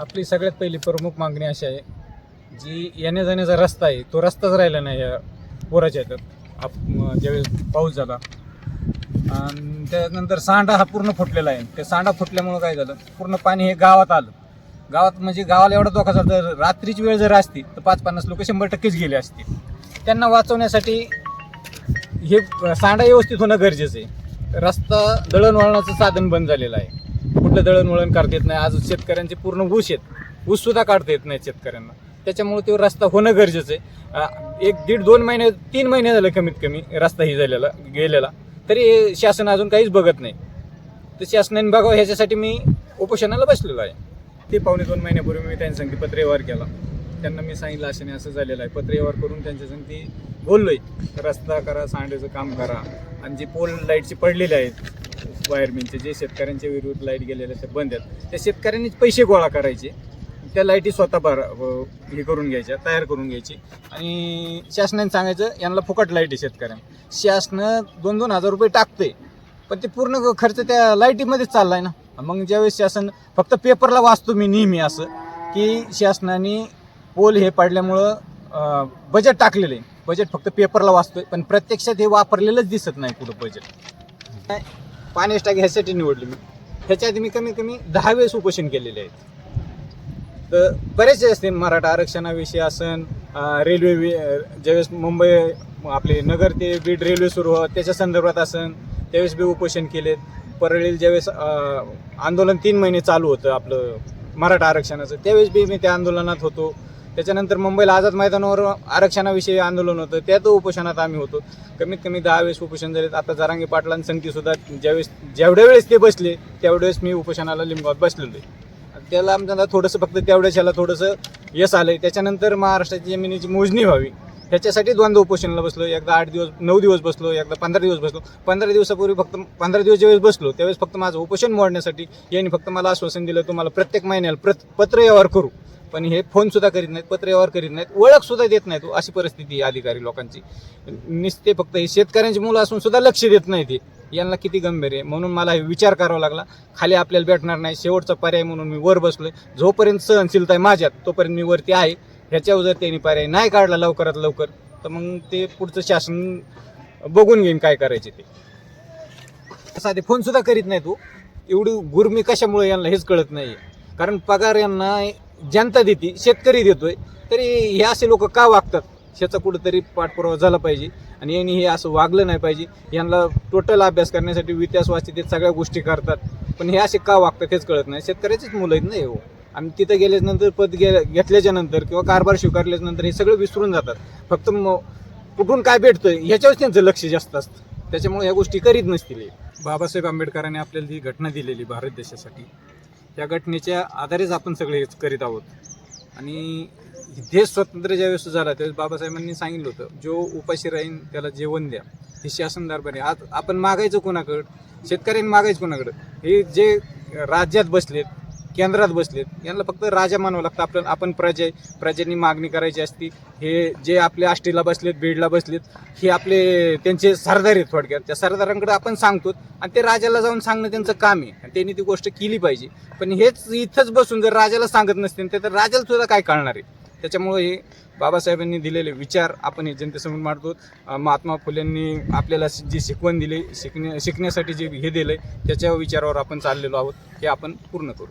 आपली सगळ्यात पहिली प्रमुख मागणी अशी आहे जी येण्या जाण्याचा रस्ता आहे तो रस्ताच राहिला नाही या पोराच्या ह्याच्यात आप ज्यावेळेस पाऊस झाला. आणि त्यानंतर सांडा हा पूर्ण फुटलेला आहे. ते सांडा फुटल्यामुळं काय झालं? पूर्ण पाणी हे गावात आलं. गावात म्हणजे गावाला एवढा धोका झाला तर रात्रीची वेळ जर असती तर पाच पन्नास लोक शंभर टक्केच गेले असते. त्यांना वाचवण्यासाठी हे सांडा व्यवस्थित होणं गरजेचं आहे. रस्ता दळणवळणाचं साधन बंद झालेलं आहे. कुठलं दळणवळण करता येत नाही आज शेतकऱ्यांचे पूर्ण ऊस आहेत. ऊस सुद्धा काढता येत नाही शेतकऱ्यांना. त्याच्यामुळे तो रस्ता होणं गरजेचं आहे. एक दीड दोन महिने तीन महिने झाले कमीत कमी रस्ता ही झालेला गेलेला. तरी शासन अजून काहीच बघत नाही. तर शासनाने बघावं ह्याच्यासाठी मी उपोषणाला बसलेलो आहे. ते पावणे दोन महिन्यापूर्वी मी त्यांच्या संगती पत्रव्यवहार केला. त्यांना मी सांगितलं अशाने असं झालेलं आहे. पत्रव्यवहार करून त्यांच्या संगती बोललोय. रस्ता करा सांडेचं काम करा. आणि जे पोल लाईटचे पडलेले आहेत वायरमेनचे जे शेतकऱ्यांच्या विरुद्ध लाइट गेलेले ते बंद आहेत. त्या शेतकऱ्यांनीच पैसे गोळा करायचे. त्या लाईटी स्वतः बार हे करून घ्यायच्या तयार करून घ्यायची. आणि शासनाने सांगायचं यांना फुकट लाइट आहे शेतकऱ्यांना. शासनं दोन दोन हजार रुपये टाकते पण ते पूर्ण खर्च त्या लाईटीमध्येच चाललाय ना. मग ज्यावेळेस शासन फक्त पेपरला वाचतो मी नेहमी असं की शासनाने पोल हे पाडल्यामुळं बजेट टाकलेलं आहे. बजेट फक्त पेपरला वाचतोय पण प्रत्यक्षात हे वापरलेलंच दिसत नाही कुठं बजेट पाणी स्टॅग ह्यासाठी निवडली मी. ह्याच्यात मी कमीत कमी दहा वेळेस उपोषण केलेले आहेत. तर बरेचसे असते मराठा आरक्षणाविषयी असन रेल्वे ज्यावेळेस मुंबई आपले नगर ते बीड रेल्वे सुरू होत त्याच्या संदर्भात असन त्यावेळेस बी उपोषण केलेत. परळील ज्यावेळेस आंदोलन तीन महिने चालू होतं आपलं मराठा आरक्षणाचं त्यावेळेस बी मी त्या आंदोलनात होतो. त्याच्यानंतर मुंबईला आझाद मैदानावर आरक्षणाविषयी आंदोलन होतं त्यात उपोषणात आम्ही होतो. कमीत कमी दहा वेळेस उपोषण झालेत. आता जरांगे पाटलांची संगती ज्यावेळेस जेवढ्या वेळेस ते बसले त्यावेळेस मी उपोषणाला लिंबावत बसलेलो आहे. त्याला आमच्याला थोडंसं फक्त तेवढ्याच ह्याला थोडंसं यश आहे त्याच्यानंतर महाराष्ट्राची जमिनीची मोजणी व्हावी. ह्याच्यासाठी दोनदा उपोषणाला बसलो. एकदा आठ दिवस नऊ दिवस बसलो एकदा पंधरा दिवस बसलो. पंधरा दिवसापूर्वी फक्त पंधरा दिवस ज्यावेळेस बसलो त्यावेळेस फक्त माझं उपोषण मोडण्यासाठी यांनी फक्त मला आश्वासन दिलं तुम्हाला प्रत्येक महिन्याला प्रत पत्र व्यवहार करू. पण हे फोनसुद्धा करीत नाहीत पत्रव्यवहार करीत नाहीत ओळखसुद्धा देत नाहीत अशी परिस्थिती आहे अधिकारी लोकांची. नुसते फक्त हे शेतकऱ्यांची मुलं असून सुद्धा लक्ष देत नाही ते. यांना किती गंभीर आहे म्हणून मला हे विचार करावा लागला. खाली आपल्याला भेटणार नाही शेवटचा पर्याय म्हणून मी वर बसलोय. जोपर्यंत सहनशीलता आहे माझ्यात तोपर्यंत मी वरती आहे. ह्याच्यावर जर त्यांनी पर्याय नाही काढला लवकरात लवकर तर मग ते पुढचं शासन बघून घेईन काय करायचे ते. साधे ते फोनसुद्धा करीत नाही तू. एवढी गुरमी कशामुळे यांना हेच कळत नाही कारण पगार यांना जनता देते शेतकरी देतोय तरी हे असे लोक का वागतात? ह्याचा कुठंतरी पाठपुरावा झाला पाहिजे आणि यांनी हे असं वागलं नाही पाहिजे. यांना टोटल अभ्यास करण्यासाठी इतिहास वाचते ते सगळ्या गोष्टी करतात. पण हे असे का वागतात हेच कळत नाही. शेतकऱ्याचीच मुलं आहेत नाही हो आणि तिथं गेल्यानंतर पद गे घेतल्याच्या नंतर किंवा कारभार स्वीकारल्याच्या नंतर हे सगळं विसरून जातात. फक्त मग कुठून काय भेटतंय ह्याच्यावर त्यांचं लक्ष जास्त असतं. त्याच्यामुळे ह्या गोष्टी करीत नसतील बाबासाहेब आंबेडकरांनी आपल्याला ही घटना दिलेली भारत देशासाठी. त्या घटनेच्या आधारेच आपण सगळे हेच करीत आहोत. आणि देश स्वतंत्र ज्यावेळेस झाला त्यावेळेस बाबासाहेबांनी सांगितलं होतं जो उपाशी राहीन त्याला जेवण द्या. हे शासन दरबार आहे. आज आपण मागायचं कोणाकडं? शेतकऱ्यांनी मागायचं कोणाकडं? हे जे राज्यात बसलेत केंद्रात बसलेत. यांना फक्त राजा मानावं लागतं. आपण आपण प्रजा आहे. प्रजेनी मागणी करायची असती. हे जे आपले आष्टीला बसलेत बीडला बसलेत हे आपले त्यांचे सरदार आहेत थोडक्यात. त्या सरदारांकडे आपण सांगतो आणि ते राजाला जाऊन सांगणं त्यांचं काम आहे. आणि त्यांनी ती गोष्ट केली पाहिजे. पण हेच इथंच बसून जर राजाला सांगत नसतील तर राजाला सुद्धा काय कळणार आहे? त्याच्यामुळे हे बाबासाहेबांनी दिलेले विचार आपण हे जनतेसमोर मांडतो महात्मा फुलेंनी आपल्याला जी शिकवण दिली शिकण्या शिकण्यासाठी जे हे दिलंय त्याच्या विचारावर आपण चाललेलो आहोत. हे आपण पूर्ण करू.